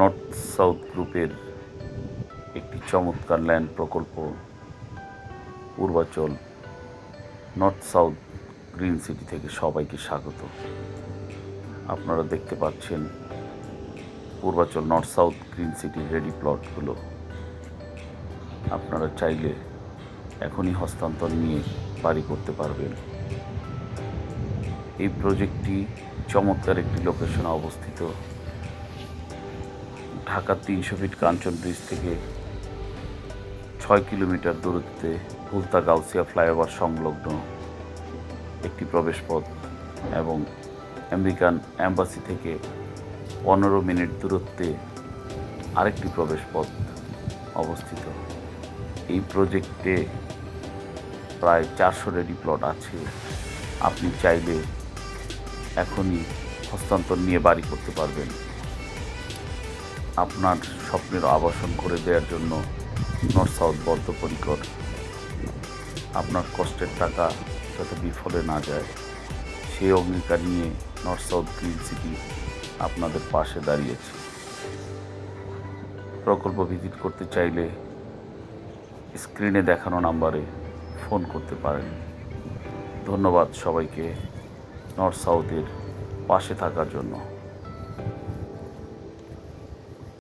North south গ্রুপের একটি চমৎকার ল্যান্ড প্রকল্প, Purbachal north south green city থেকে সবাইকে স্বাগত। আপনারা দেখতে পাচ্ছেন পূর্বাচল নর্থ সাউথ গ্রিন সিটির রেডি প্লটগুলো আপনারা চাইলে এখনই হস্তান্তর নিয়ে বাড়ি করতে পারবেন। এই প্রজেক্টটি চমৎকার একটি লোকেশনে অবস্থিত। ঢাকার তিনশো ফিট কাঞ্চন ব্রিজ থেকে ছয় কিলোমিটার দূরত্বে ভুলতা গাউসিয়া ফ্লাইওভার সংলগ্ন একটি প্রবেশপথ এবং আমেরিকান অ্যাম্বাসি থেকে পনেরো মিনিট দূরত্বে আরেকটি প্রবেশপথ অবস্থিত। এই প্রজেক্টে প্রায় চারশো রেডি প্লট আছে। আপনি চাইলে এখনই হস্তান্তর নিয়ে বাড়ি করতে পারবেন। আপনার স্বপ্নের আবাসন করে দেওয়ার জন্য নর্থ সাউথ বদ্ধপরিকর। আপনার কষ্টের টাকা যাতে বিফলে না যায়, সেই অঙ্গীকার নিয়ে নর্থ সাউথ গ্রিন সিটি আপনাদের পাশে দাঁড়িয়েছে। প্রকল্প ভিজিট করতে চাইলে স্ক্রিনে দেখানো নাম্বারে ফোন করতে পারেন। ধন্যবাদ সবাইকে নর্থ সাউথের পাশে থাকার জন্য।